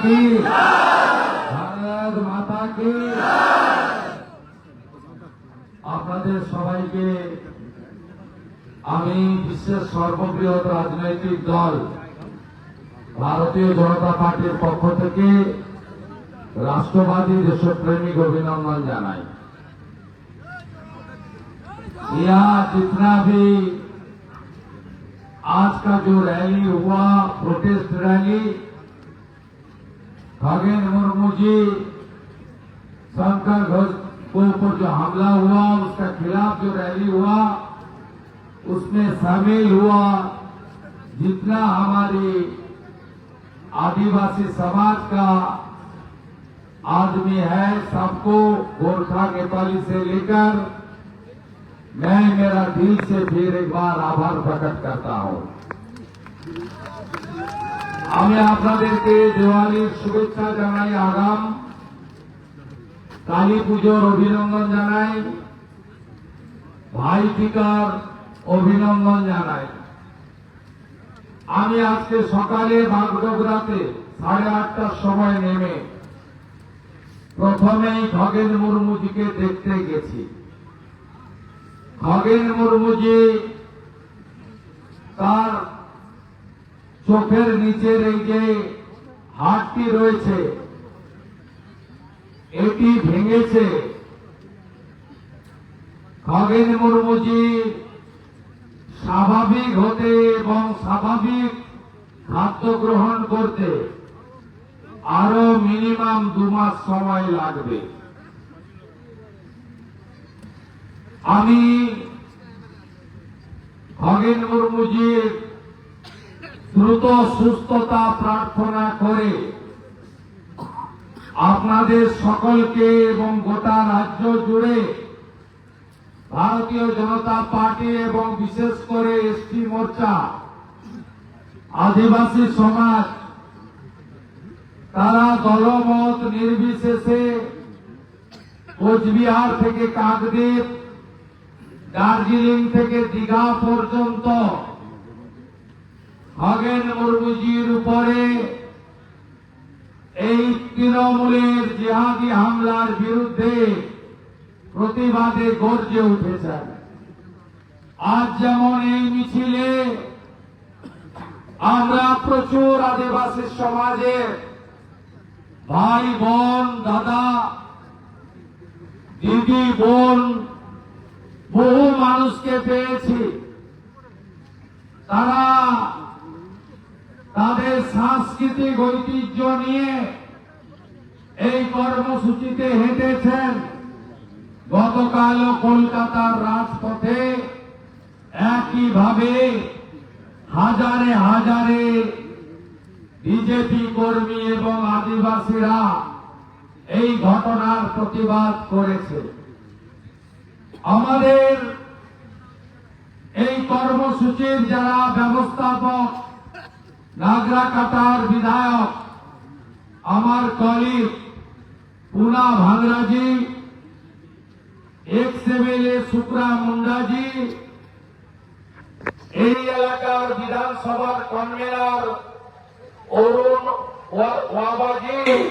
কি ভারত মাতা কি আপনাদের সবাইকে আমি বিশ্বের সর্ববৃহৎ রাজনৈতিক দল ভারতীয় জনতা পার্টির পক্ষ থেকে राष्ट्रवादी देशप्रेमी को अभिनंदन जानाई यहाँ जितना भी आज का जो रैली हुआ प्रोटेस्ट रैली खगेन मुर्मू जी शंकर घोष को ऊपर जो हमला हुआ, उसके खिलाफ जो रैली हुआ, उसमें शामिल हुआ जितना हमारी आदिवासी समाज का आदमी है, सबको गोरखा नेपाली से लेकर मैं मेरा दिल से फिर एक बार आभार प्रकट करता हूँ। আমি আপনাদেরকে দেওয়ালির শুভেচ্ছা জানাই, আগাম। কালী পুজোর অভিনন্দন জানাই। ভাই টিকার অভিনন্দন জানাই। আমি আজকে সকালে বাগডোগরাতে সাড়ে আটটার সময় নেমে প্রথমেই খগেন মুর্মুজিকে দেখতে গেছি। খগেন মুর্মুজি তার চোখের নিচের এই যে হাড়টি রয়েছে, এটি ভেঙেছে। খগেন মুর্মুজি স্বাভাবিক হতে এবং স্বাভাবিক খাদ্য গ্রহণ করতে আরও মিনিমাম দু মাস সময় লাগবে। আমি খগেন মুর্মুজির দ্রুত সুস্থতা প্রার্থনা করে। আপনাদের সকলকে এবং গোটা রাজ্য জুড়ে ভারতীয় জনতা পার্টি এবং বিশেষ করে এসটি মোর্চা, আদিবাসী সমাজ, তারা দলমত নির্বিশেষে কোচবিহার থেকে কাকদ্বীপ, দার্জিলিং থেকে দীঘা পর্যন্ত খগেন মুর্মুজির উপরে এই তৃণমূলের জিহাদি হামলার বিরুদ্ধে প্রতিবাদে গর্জে উঠেছেন আজ যেমন এই মিছিলে আমরা প্রচুর আদিবাসী সমাজের ভাই, বোন, দাদা, দিদি, বোন, বহু মানুষকে পেয়েছি। তারা তাদের সাংস্কৃতিক ঐতিহ্য নিয়ে এই কর্মসূচিতে হেঁটেছেন গতকাল কলকাতার রাজপথে একইভাবে হাজারে হাজারে বিজেপি কর্মী এবং আদিবাসীরা এই ঘটনার প্রতিবাদ করেছে। আমাদের এই কর্মসূচির যারা ব্যবস্থাপক নাগরাকাটার বিধায়ক আমার colleague Puna ভাংরাজি ex MLA Shukra মুন্ডাজি, এই এলাকার বিধানসভার কনভেনার অরুণ ওয়াবাজি,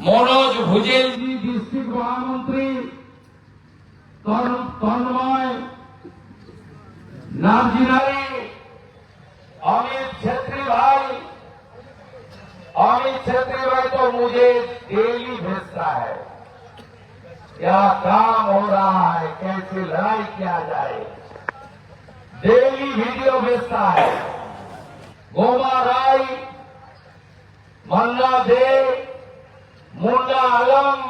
মনোজ ভুজেলজি, ডিস্ট্রিক্ট মহামন্ত্রী তন- তন্ময়, নার্জিনারি अमित छेत्री भाई अमित छेत्री भाई तो मुझे डेली भेजता है क्या काम हो रहा है कैसे लड़ाई किया जाए डेली वीडियो भेजता है गोमा राय मन्ना दे मुन्ना आलम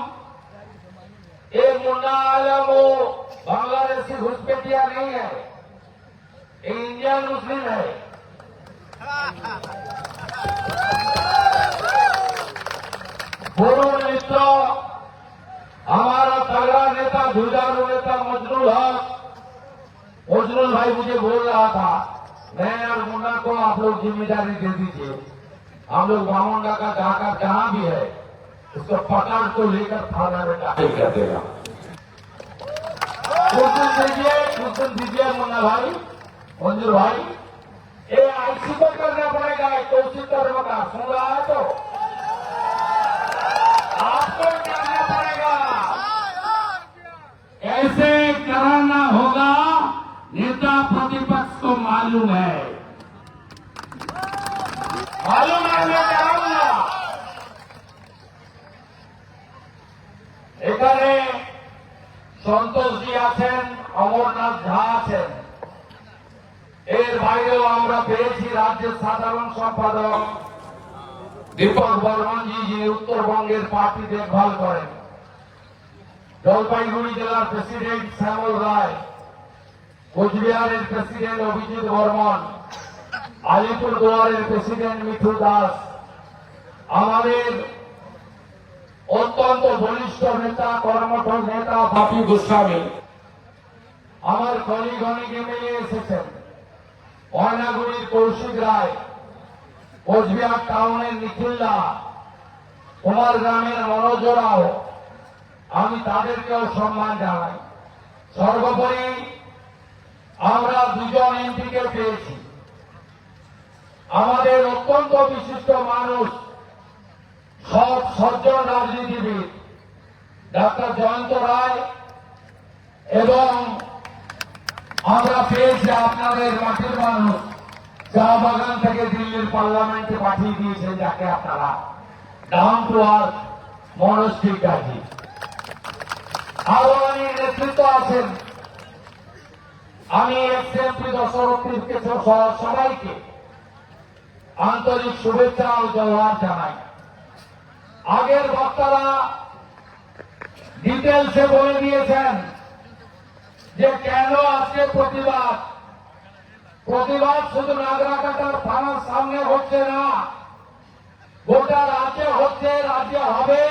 ये मुन्ना आलम वो बांग्लादेशी घुसपैठिया नहीं है ये इंडियन मुस्लिम है पूर्व मित्र हमारा तगड़ा नेता जुझारू नेता, मजनूल हक। मजनूल भाई मुझे बोल रहा था, मैं और मुन्ना को आप लोग ज़िम्मेदारी दे दीजिए। हम लोग मामुंडा का जाकर जहाँ भी है, उसको पकड़ को लेकर थाना में दाखिल कर देगा। कुछ दिन दीजिए, कुछ दीजिए, मुन्ना भाई, मंजूर भाई। ये आईसी को करना पड़ेगा कौशिक कर्म का सुन रहा है तो आपको करना पड़ेगा कैसे कराना होगा नेता प्रतिपक्ष को मालूम है मालूम है मैं कराऊंगा এখানে সন্তোষজি আছেন অমরনাথ ঝা আছেন এর বাইরেও আমরা পেয়েছি রাজ্যের সাধারণ সম্পাদক দীপক বর্মনজি যিনি উত্তরবঙ্গের পার্টি দেখভাল করেন। জলপাইগুড়ি জেলার প্রেসিডেন্ট শ্যামল রায়, কোচবিহারের প্রেসিডেন্ট অভিজিৎ বর্মন আলিপুর দুয়ারের প্রেসিডেন্ট মিঠু দাস, আমাদের অত্যন্ত বলিষ্ঠ নেতা, কর্মঠ নেতা বাপি গোস্বামী। আমার কলিগ অনেক এসেছেন। ময়নাগুড়ির কৌশিক রায় কোচবিহার টাউনের নিখিল্লা কুমার গ্রামের মনোজ রাও আমি তাদেরকেও সম্মান জানাই। সর্বোপরি আমরা দুজন এমপিকে পেয়েছি। আমাদের অত্যন্ত বিশিষ্ট মানুষ সব সজ্জন রাজনীতিবিদ, ডাক্তার জয়ন্ত রায় এবং আমরা পেয়েছি আপনাদের মাটির মানুষ, চা বাগান থেকে দিল্লির পার্লামেন্টে পাঠিয়ে দিয়েছেন যাকে আপনারা ডাউন টু আর্থ মনস্ট্রি গাজী অনেক নেতৃত্ব আছেন। আমি এক্সএমপি দশরথীর কিছু সবাইকে আন্তরিক শুভেচ্ছা ও জওয়ার জানাই। আগের বক্তারা ডিটেলসে বলে দিয়েছেন যে কেন আজকে প্রতিবাদ? প্রতিবাদ শুধু নাগরাকাটার থানার সামনে হচ্ছে না। গোটা রাজ্যে হচ্ছে, রাজ্যে হবে।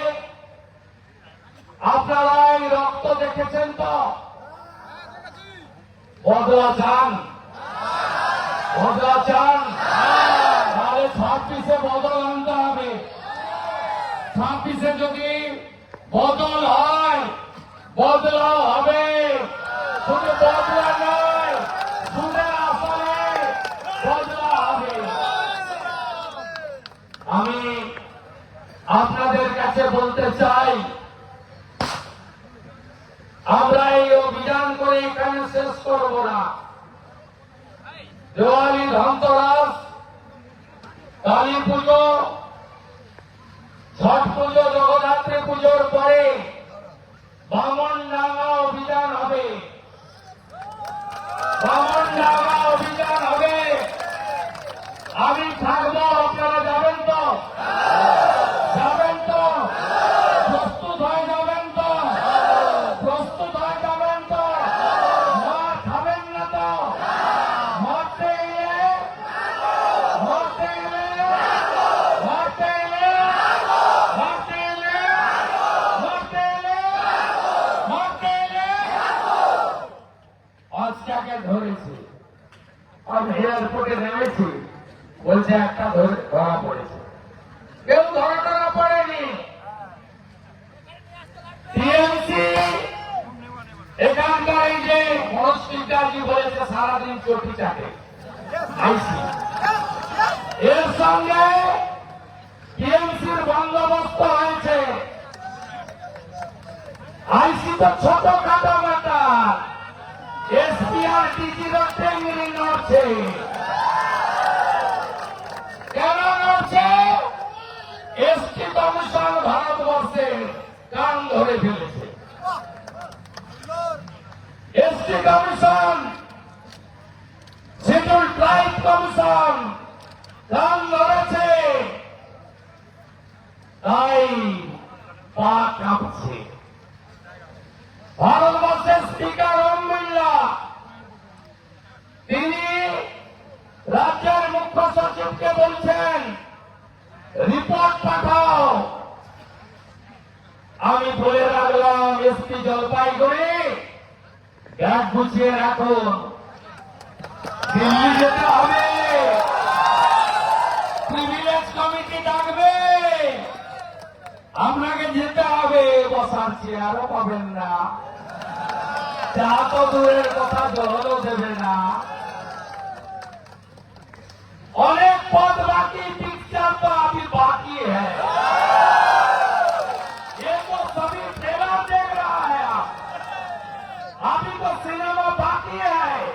আপনারা এই রক্ত দেখেছেন তো? বদলা চান। বদলা চান। তাহলে ছাব্বিশে বদল আনতে হবে। ছাব্বিশে যদি বদল হয় বদলা হবে। শুধু হবে। আমি আপনাদের কাছে বলতে চাই, আমরা এই অভিযান করে এখানে শেষ করব না। দেওয়ালি ধনতরাস, কালী পুজো, ছট পুজো জগদ্ধাত্রী পুজোর পরে বামন ডাঙ্গা অভিযান হবে। হবে। আমি থাকব আমি এয়ারপোর্টে নেমেছি বলছে, একটা ধরে পড়েছে। কেউ ধরা ধরা পড়েনি। টিএমসি এখানকার যে মনস্পিকারজি বলেছে, সারাদিন চটি চাটে। এর সঙ্গে টিএমসির বন্দোবস্ত হয়েছে। আইসি তো ছোট খাটো ব্যাপার। কেন নড়ছে? কমিশন ভারতবর্ষে কান ধরে ফেলেছে। এসটি কমিশন শিডিউল ধরেছে। তাই পা কাঁপছে। ভারতবর্ষের স্পিকার ওম বিড়লা তিনি রাজ্যের মুখ্য সচিবকে বলছেন, রিপোর্ট পাঠাও। আমি বলে রাখলাম, এসপি জলপাইগুড়ি, ব্যাগ গুছিয়ে রাখুন দিল্লি যেতে হবে। প্রিভিলেজ কমিটি ডাকবে আপনাকে যেতে হবে, বসার চেয়ারও পাবেন না। চা তো দূরের কথা, জলও দেবে না। অনেক পদ বাকি পিকচার তো আমি হ্যাঁ। হ্যাঁ। বাকি হ্যাঁ।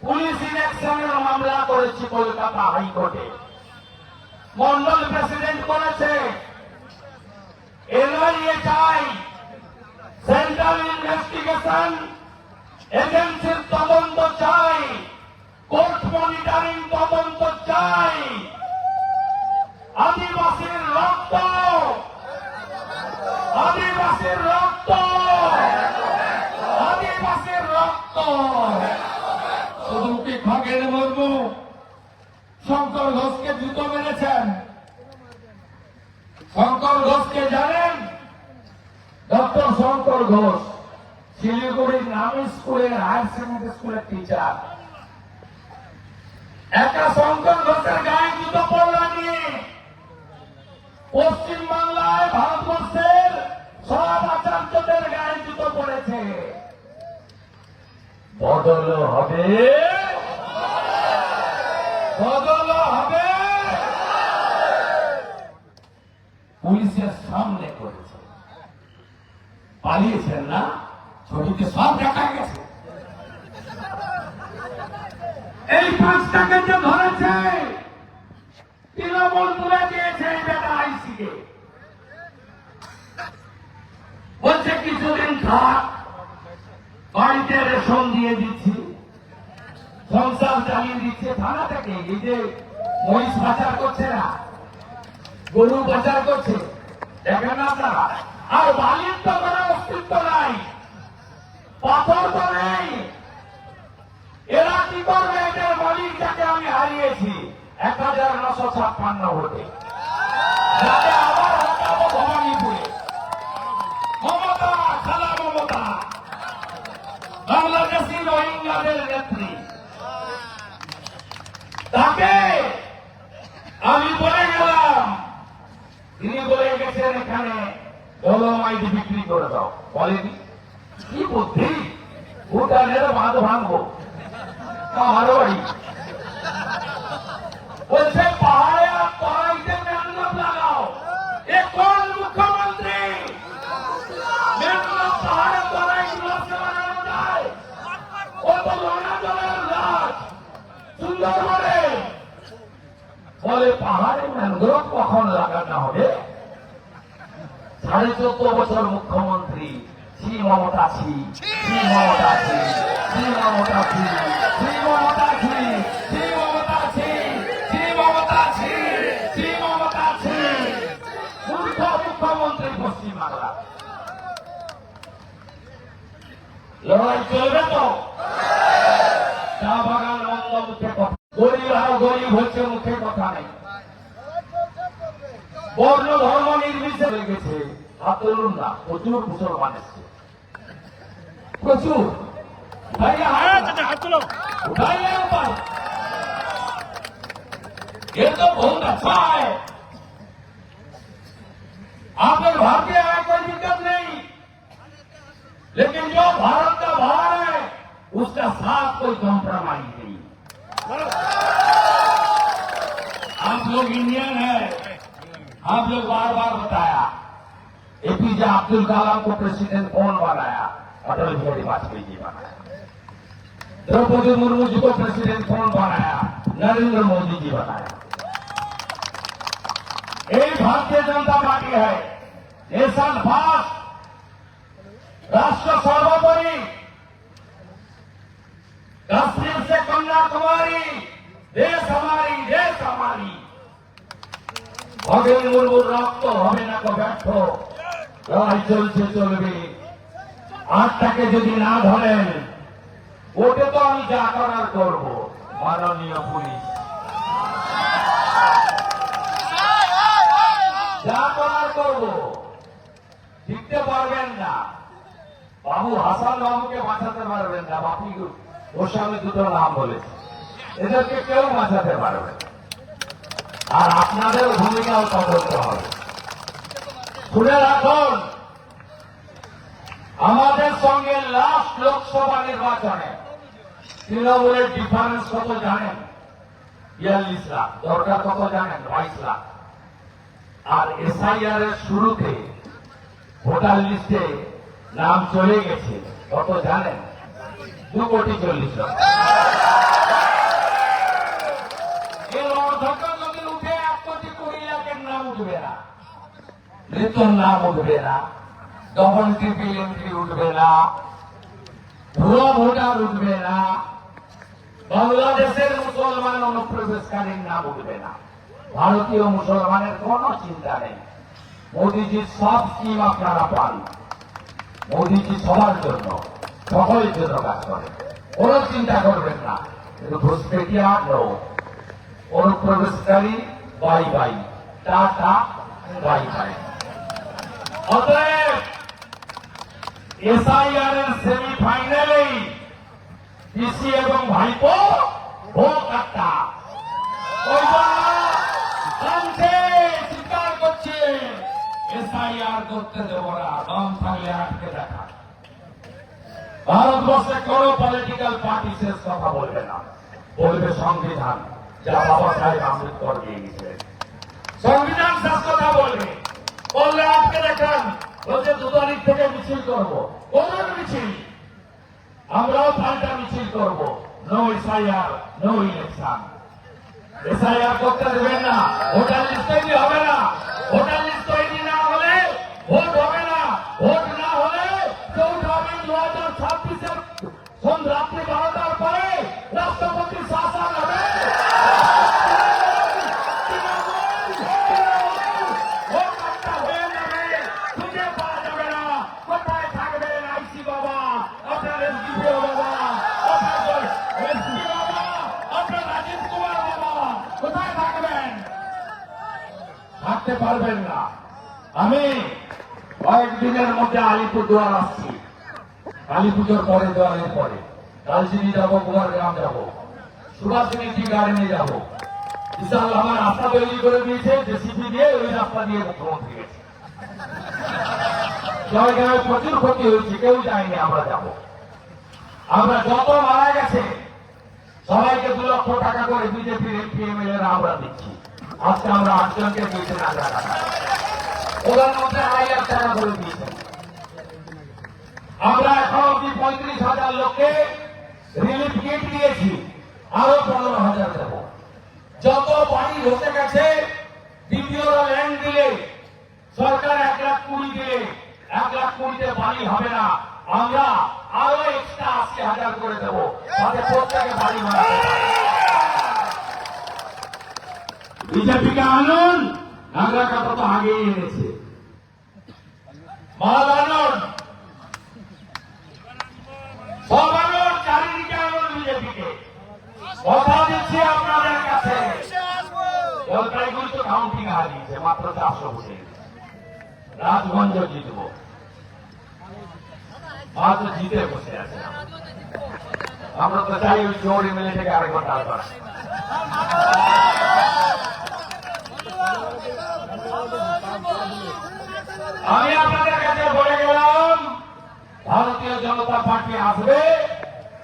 পুলিশ ইলেকশনের মামলা করেছি কলকাতা হাইকোর্টে। মন্ডল প্রেসিডেন্ট করেছে এনআইএ চাই সেন্ট্রাল ইনভেস্টিগেশন এজেন্সির তদন্ত চাই, কোর্ট মনিটরিং তদন্ত চাই। আদিবাসীর রক্ত আদিবাসীর রক্ত আদিবাসীর রক্ত। শুধু কি খগেন মুর্মু শঙ্কর ঘোষকে জুতো মেরেছেন শঙ্কর ঘোষকে জানেন ডক্টর শঙ্কর ঘোষ, শিলিগুড়ির নামী স্কুলের হায়ার সেকেন্ডারি স্কুলের টিচার একা শঙ্কর ঘোষের গায়ে জুতো পড়লা নিয়ে। পশ্চিম বাংলায় ভারতবর্ষের সব আচার্যদের গায়ে জুতো পড়েছে। বদল হবে। বদল হবে। পুলিশের সামনে করেছে। পালিয়েছেন না, ছবিতে সব দেখা গেছে। এই পাঁচটাকে যে ধরেছে, তৃণমূল তুলে দিয়েছে বেটা আইসিকে। বলছে, কিছুদিন থাক, বাড়িতে রেশন দিয়ে দিচ্ছি, সংসার চালিয়ে দিচ্ছে থানা থেকে। এই যে মহিষ পাচার করছে না, গরু পাচার করছে, দেখেন আপনারা। আর বালির তো কোনো অস্তিত্ব নাই। পাথর তো নেই। এরা কি করবে? এটার মালিক যাকে আমি হারিয়েছি। এক হাজার নশো ছাপ্পান্ন ভোটে। তাকে আমি বলে গেলাম। তিনি বলে গেছেন এখানে ডলোমাইট বিক্রি করে দাও। বলেনি? কি বুদ্ধি? ভুটানের বাঁধ ভাঙবো। বলছে, পাহাড়ে করে বলে, পাহাড়ে ম্যানগ্রোভ কখন লাগানো হবে? সাড়ে চোদ্দ বছর মুখ্যমন্ত্রী শ্রী মমতা শ্রী মমতা শ্রী মমতা শ্রী মমতা শ্রী মমতা ছি শ্রী মমতা ছি শ্রী মমতা মূর্খ মুখ্যমন্ত্রী লড়াই চলবে তো? চা বাগান বন্ধ মুখে কথা। গরিব আর গরিব হচ্ছে মুখে কথা নেই। বর্ণ ধর্ম নির্বিশেষে হয়ে গেছে হাত তুলুন না প্রচুর মুসলমান এসছে প্রচুর ভাইয়া হাত তুলো। उठाइए ऊपर ये तो बहुत अच्छा है आप लोग भारतीय है कोई दिक्कत नहीं लेकिन जो भारत का भार है उसका साथ कोई कॉम्प्रोमाइज नहीं आप लोग इंडियन है आप लोग बार बार बताया एपीजे अब्दुल कलाम को प्रेसिडेंट कौन बनाया अटल बिहारी वाजपेयी जी बनाया द्रौपदी मुर्मू जी को प्रेसिडेंट कौन बनाया नरेंद्र मोदी जी बनाया एक भारतीय जनता पार्टी है नेशन फास्ट राष्ट्र सर्वोपरि कश्मीर से कन्याकुमारी देश हमारी देश हमारी ভগেন মুর্মুর রক্ত হবে না ব্যর্থ। লড়াই চলছে, চলবে। আটটাকে যদি না ধরেন, ওটা তো আমি যা করার করব। মাননীয় পুলিশ। যা করার করব। জিততে পারবেন না। বাবু হাসান বাবুকে বাঁচাতে পারবেন না, বাপি ওর সামনে দুটো নাম বলেছে। এদেরকে কেউ বাঁচাতে পারবে। আর আপনাদের ভূমিকাও তদন্ত হবে। শুনে রাখুন। আমাদের সঙ্গে লাস্ট লোকসভা নির্বাচনে তৃণমূলের ডিফারেন্স কত জানেন? বিয়াল্লিশ লাখ। দরকার কত জানেন? বাইশ লাখ। আর এসআইআর এর শুরুতে ভোটার লিস্টে নাম চলে গেছে। কত জানেন? দু কোটি চল্লিশ লাখ। ঋতুর নাম উঠবে না ডবল ট্রিপল এন্ট্রি উঠবে না, ভুয়া ভোটার উঠবে না, বাংলাদেশের মুসলমান অনুপ্রবেশকারীর নাম উঠবে না। ভারতীয় মুসলমানের কোন চিন্তা নেই। মোদীজির সব স্কিম আপনারা পান। মোদীজি সবার জন্য, সকলের জন্য কাজ করে। কোন চিন্তা করবেন না। কিন্তু ঘুষপেটিয়া নো অনুপ্রবেশকারী bye bye tata bye bye ভারতবর্ষে কোন পলিটিক্যাল কথা বলবে না। বলবে সংবিধান, যা বাবা সাহেব আম্বেদকর দিয়ে গেছিলেন। সংবিধান শেষ কথা বলবে। বললে আজকে দেখান, বলছে দু তারিখ থেকে মিছিল করব। কোন মিছিল? আমরাও পাল্টা মিছিল করব। No SIR, no election. SIR করতে দেবেন না। ভোটার লিস্ট তৈরি হবে না। ভোটার লিস্ট তৈরি না হলে ভোট হবে থাকতে পারবেন না। আমি কয়েকদিনের মধ্যে আলিপুরদুয়ার আসছি। কালী পরে দেওয়ালের পরে। কালচিনি যাব কুমারগ্রাম যাব। সুভাষিনী টি গার্ডেনে যাব। বিশাল আমার রাস্তা তৈরি করে দিয়েছে জেসিপি দিয়ে ওই রাস্তা দিয়ে মুখ্যমন্ত্রী গেছে। জয়গাঁয়ে প্রচুর ক্ষতি হয়েছে, কেউ যায়নি, আমরা যাব। আমরা যত মারা গেছে, সবাইকে দু লক্ষ টাকা করে বিজেপির এমপি আমরা দিচ্ছি। আজকে আমরা আটজনকে দিয়েছেন প্রধানমন্ত্রী আড়াই লাখ করে দিয়েছেন আমরা এখন অব্দি পঁয়ত্রিশ হাজার লোককে রিলিফ কিট দিয়েছি। আরও পনেরো হাজার দেবো। যত বাড়ি হতে গেছে, দ্বিতীয় ল্যান্ড দিলে সরকার এক লাখ কুড়ি দিলে এক লাখ কুড়িতে বাড়ি হবে না। আমরা আরও এক্সট্রা আশি হাজার করে দেবো। তাতে প্রত্যেকে বাড়ি পারে। বিজেপিকে আনুন নাগরা কথা তো আগেই এনেছে মাল আনুন সব আনুন চারিদিকে আনুন বিজেপিকে। কথা দিচ্ছি আপনাদের কাছে। জলপাইগুড়ি তো কাউন্টিং হারিয়েছে মাত্র চারশো ভোটে। রাজগঞ্জ জিতব। মাত্র জিতে বসে আছে। আমরা তো চাই ওই চোর এমএলএ থেকে আরেকবার করা আমি আপনাদের কাছে বলে গেলাম, ভারতীয় জনতা পার্টি আসবে,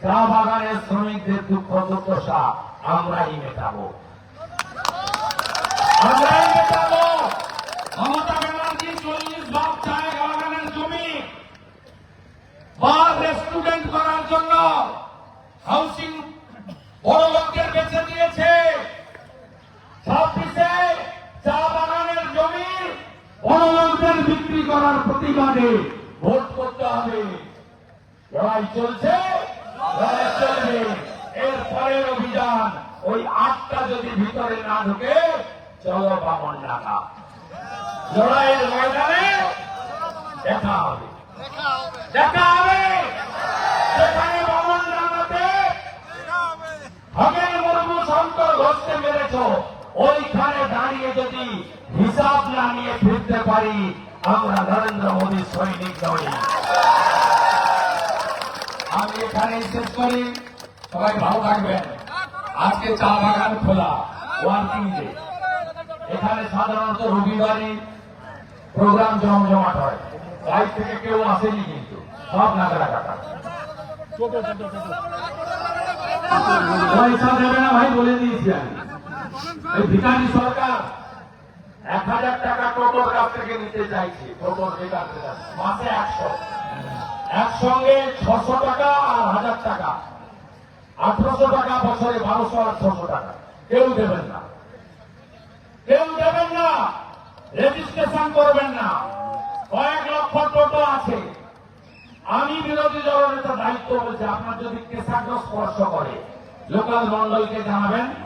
চা বাগানের শ্রমিকদের দুঃখ দুর্দশা আমরাই মেটাবো। আমরাই মেটাবো। মমতা ব্যানার্জি চল্লিশ ভাগ চায় বাগানের জমি বা রেস্টুরেন্ট করার জন্য হাউসিং বড় লোকদের বেছে দিয়েছে ছাব্বিশে বড় বিক্রি করার প্রতিবাদে ভোট করতে হবে। লড়াই চলছে লড়াই চলবে। এর পরের অভিযান ওই আটটা যদি ভিতরে না ঢুকে চলো বামন ডাকা লড়াইয়ের ময়দানে দেখা হবে। দেখা হবে। সেখানে বামন ডাকাতে খগেন মুর্মু শঙ্কর ঘোষকে মেরেছ। ওইখানে দাঁড়িয়ে যদি হিসাব না নিয়ে ফিরতে পারি, আমরা নরেন্দ্র মোদী সৈনিক নই। আমি এখানেই শেষ করি। সবাই ভালো থাকবেন। আজকে চা বাগান খোলা, ওয়ার্কিং ডে। এখানে সাধারণত রবিবারই প্রোগ্রাম জমজমাট হয়। বাইরে থেকে কেউ আসেনি কিন্তু, সব নাগরা কাটা পয়সা দেবে না ভাই, বলে দিয়েছি আমি। ভিকারি সরকার এক হাজার টাকা টোটোর কাছ থেকে নিতে চাইছে। টোটোর বেকার মাসে একশো। একসঙ্গে ছশো টাকা আর হাজার টাকা। আঠারোশো টাকা বছরে, বারোশো আঠারোশো টাকা। কেউ দেবেন না। কেউ দেবেন না। রেজিস্ট্রেশন করবেন না। কয়েক লক্ষ টোটো আছে। আমি বিরোধী দলের দায়িত্ব বলছি, আপনার যদি কেশাগ্র স্পর্শ করে, লোকাল মন্ডলকে জানাবেন।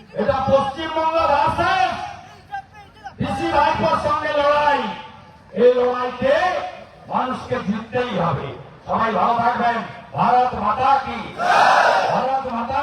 এটা পশ্চিমবঙ্গ ভাষা ডিসি ভাইপোর সঙ্গে লড়াই। এই লড়াইতে মানুষকে জিততেই হবে। সবাই ভালো থাকবেন। ভারত মাতা কি? ভারত মাতা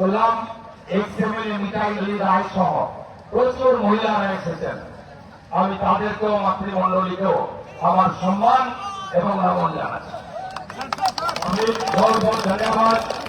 করলাম, এক্স এমএলএ মিতালি রায় সহ প্রচুর মহিলারা এসেছেন। আমি তাদেরকেও, মাতৃমণ্ডলীকেও আমার সম্মান এবং নমন জানাচ্ছি। আমি ধন্যবাদ।